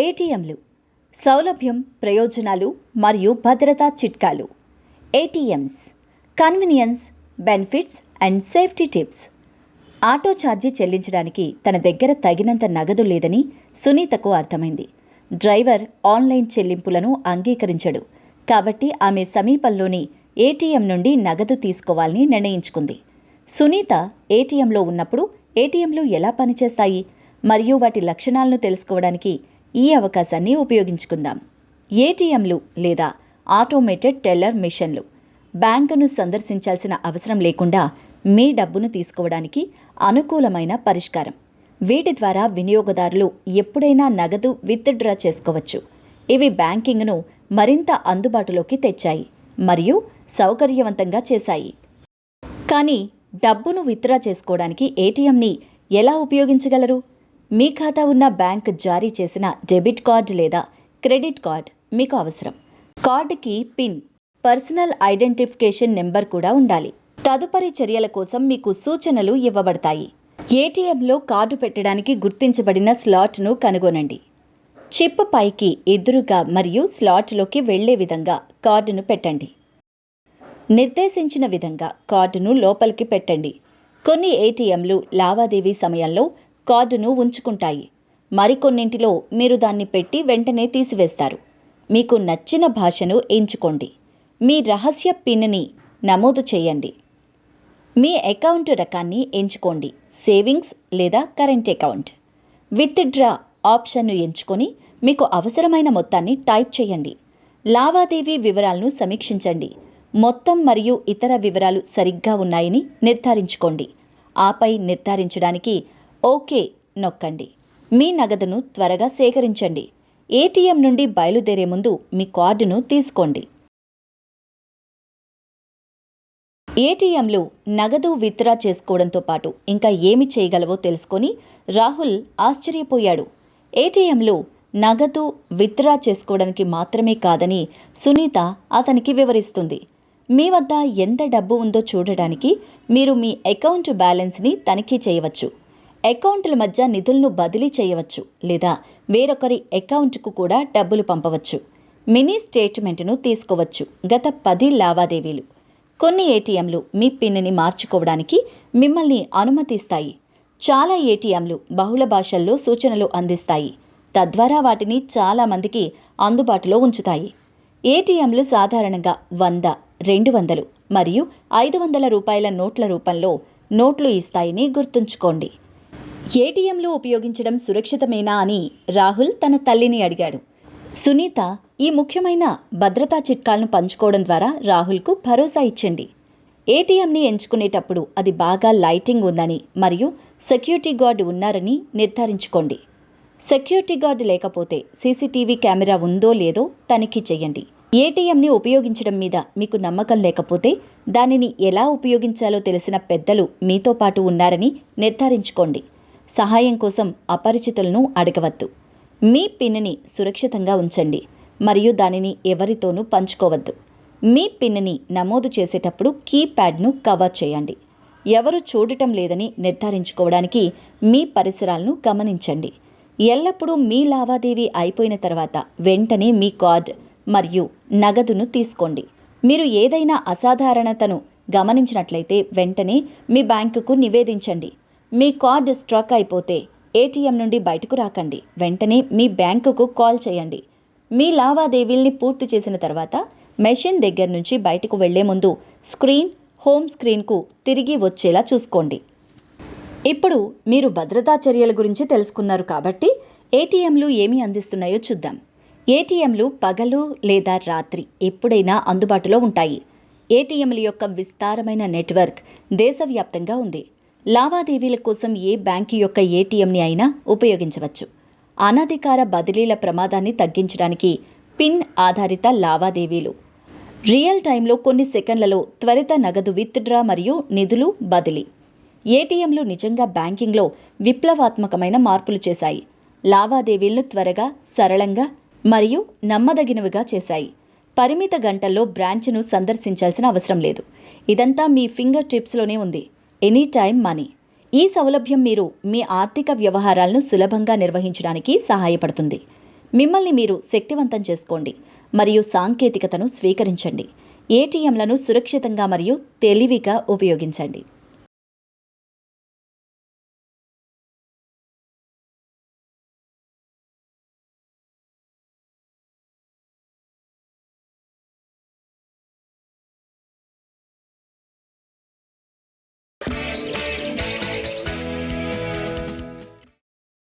ఏటీఎంలు సౌలభ్యం ప్రయోజనాలు మరియు భద్రతా చిట్కాలు. ATMs convenience benefits and safety tips. Auto charge చెల్లించడానికి తన దగ్గర తగినంత నగదు లేదని సునీతకు అర్థమైంది. డ్రైవర్ ఆన్లైన్ చెల్లింపులను అంగీకరించడు. కాబట్టి ఆమె సమీపంలోని ఏటీఎం నుండి నగదు తీసుకోవాలని నిర్ణయించుకుంది. సునీత ఏటీఎంలో ఉన్నప్పుడు ఏటీఎంలు ఎలా పనిచేస్తాయి? మరియు వాటి లక్షణాలను తెలుసుకోవడానికి ఈ అవకాశాన్ని ఉపయోగించుకుందాం. ఏటీఎంలు లేదా ఆటోమేటెడ్ టెల్లర్ మిషన్లు. బ్యాంకును సందర్శించాల్సిన అవసరం లేకుండా మీ డబ్బును తీసుకోవడానికి అనుకూలమైన పరిష్కారం. వీటి ద్వారా వినియోగదారులు ఎప్పుడైనా నగదు విత్డ్రా చేసుకోవచ్చు. ఇవి బ్యాంకింగ్ను మరింత అందుబాటులోకి తెచ్చాయి మరియు సౌకర్యవంతంగా చేశాయి. కానీ డబ్బును విత్డ్రా చేసుకోవడానికి ఏటీఎంని ఎలా ఉపయోగించగలరు? మీ ఖాతా ఉన్న బ్యాంక్ జారీ చేసిన డెబిట్ కార్డ్ లేదా క్రెడిట్ కార్డ్ మీకు అవసరం. కార్డుకి పిన్ పర్సనల్ ఐడెంటిఫికేషన్ నెంబర్ కూడా ఉండాలి. తదుపరి చర్యల కోసం మీకు సూచనలు ఇవ్వబడతాయి. ఏటీఎంలో కార్డు పెట్టడానికి గుర్తించబడిన స్లాట్ను కనుగొనండి. చిప్ పైకి ఎదురుగా మరియు స్లాట్లోకి వెళ్ళే విధంగా కార్డును పెట్టండి. నిర్దేశించిన విధంగా కార్డును లోపలికి పెట్టండి. కొన్ని ఏటీఎంలు లావాదేవీ సమయంలో కార్డును ఉంచుకుంటాయి. మరికొన్నింటిలో మీరు దాన్ని పెట్టి వెంటనే తీసివేస్తారు. మీకు నచ్చిన భాషను ఎంచుకోండి. మీ రహస్య పిన్ని నమోదు చేయండి. మీ అకౌంట్ రకాన్ని ఎంచుకోండి. సేవింగ్స్ లేదా కరెంట్ అకౌంట్. విత్డ్రా ఆప్షన్ను ఎంచుకొని మీకు అవసరమైన మొత్తాన్ని టైప్ చేయండి. లావాదేవీ వివరాలను సమీక్షించండి. మొత్తం మరియు ఇతర వివరాలు సరిగ్గా ఉన్నాయని నిర్ధారించుకోండి. ఆపై నిర్ధారించడానికి ఓకే నొక్కండి. మీ నగదును త్వరగా సేకరించండి. ఏటీఎం నుండి బయలుదేరే ముందు మీ కార్డును తీసుకోండి. ఏటీఎంలు నగదు విత్డ్రా చేసుకోవడంతో పాటు ఇంకా ఏమి చేయగలవో తెలుసుకొని రాహుల్ ఆశ్చర్యపోయాడు. ఏటీఎంలు నగదు విత్డ్రా చేసుకోవడానికి మాత్రమే కాదని సునీత అతనికి వివరిస్తుంది. మీ వద్ద ఎంత డబ్బు ఉందో చూడడానికి మీరు మీ అకౌంట్ బ్యాలెన్స్ని తనిఖీ చేయవచ్చు. అకౌంట్ల మధ్య నిధులను బదిలీ చేయవచ్చు లేదా వేరొకరి అకౌంట్కు కూడా డబ్బులు పంపవచ్చు. మినీ స్టేట్మెంట్ను తీసుకోవచ్చు. గత పది లావాదేవీలు. కొన్ని ఏటీఎంలు మీ పిన్ని మార్చుకోవడానికి మిమ్మల్ని అనుమతిస్తాయి. చాలా ఏటీఎంలు బహుళ భాషల్లో సూచనలు అందిస్తాయి. తద్వారా వాటిని చాలామందికి అందుబాటులో ఉంచుతాయి. ఏటీఎంలు సాధారణంగా వంద రెండు వందలు మరియు ఐదు వందల రూపాయల నోట్ల రూపంలో నోట్లు ఇస్తాయని గుర్తుంచుకోండి. ఏటీఎంలు ఉపయోగించడం సురక్షితమేనా అని రాహుల్ తన తల్లిని అడిగాడు. సునీత ఈ ముఖ్యమైన భద్రతా చిట్కాలను పంచుకోవడం ద్వారా రాహుల్కు భరోసా ఇచ్చింది. ఏటీఎంని ఎంచుకునేటప్పుడు అది బాగా లైటింగ్ ఉందని మరియు సెక్యూరిటీ గార్డ్ ఉన్నారని నిర్ధారించుకోండి. సెక్యూరిటీ గార్డ్ లేకపోతే సీసీటీవీ కెమెరా ఉందో లేదో తనిఖీ చేయండి. ఏటీఎంని ఉపయోగించడం మీద మీకు నమ్మకం లేకపోతే దానిని ఎలా ఉపయోగించాలో తెలిసిన పెద్దలు మీతో పాటు ఉన్నారని నిర్ధారించుకోండి. సహాయం కోసం అపరిచితులను అడగవద్దు. మీ పిన్ని సురక్షితంగా ఉంచండి మరియు దానిని ఎవరితోనూ పంచుకోవద్దు. మీ పిన్ని నమోదు చేసేటప్పుడు కీప్యాడ్ను కవర్ చేయండి. ఎవరు చూడటం లేదని నిర్ధారించుకోవడానికి మీ పరిసరాలను గమనించండి. ఎల్లప్పుడూ మీ లావాదేవీ అయిపోయిన తర్వాత వెంటనే మీ కార్డ్ మరియు నగదును తీసుకోండి. మీరు ఏదైనా అసాధారణతను గమనించినట్లయితే వెంటనే మీ బ్యాంకుకు నివేదించండి. మీ కార్డు స్ట్రక్ అయిపోతే ఏటీఎం నుండి బయటకు రాకండి. వెంటనే మీ బ్యాంకుకు కాల్ చేయండి. మీ లావాదేవీల్ని పూర్తి చేసిన తర్వాత మెషిన్ దగ్గర నుంచి బయటకు వెళ్ళే ముందు స్క్రీన్ హోమ్ స్క్రీన్కు తిరిగి వచ్చేలా చూసుకోండి. ఇప్పుడు మీరు భద్రతా చర్యల గురించి తెలుసుకున్నారు కాబట్టి ఏటీఎంలు ఏమి అందిస్తున్నాయో చూద్దాం. ఏటీఎంలు పగలు లేదా రాత్రి ఎప్పుడైనా అందుబాటులో ఉంటాయి. ఏటీఎంల యొక్క విస్తారమైన నెట్వర్క్ దేశవ్యాప్తంగా ఉంది. లావాదేవీల కోసం ఏ బ్యాంకు యొక్క ఏటీఎంని అయినా ఉపయోగించవచ్చు. అనధికార బదిలీల ప్రమాదాన్ని తగ్గించడానికి పిన్ ఆధారిత లావాదేవీలు. రియల్ టైంలో కొన్ని సెకండ్లలో త్వరిత నగదు విత్డ్రా మరియు నిధులు బదిలీ. ఏటీఎంలు నిజంగా బ్యాంకింగ్లో విప్లవాత్మకమైన మార్పులు చేశాయి. లావాదేవీలను త్వరగా సరళంగా మరియు నమ్మదగినవిగా చేశాయి. పరిమిత గంటల్లో బ్రాంచ్ను సందర్శించాల్సిన అవసరం లేదు. ఇదంతా మీ ఫింగర్ టిప్స్లోనే ఉంది. Any time money. ఈ సౌలభ్యం మీరు మీ ఆర్థిక వ్యవహారాలను సులభంగా నిర్వహించడానికి సహాయపడుతుంది. మిమ్మల్ని మీరు శక్తివంతం చేసుకోండి మరియు సాంకేతికతను స్వీకరించండి. ఏటీఎంలను సురక్షితంగా మరియు తెలివిగా ఉపయోగించండి.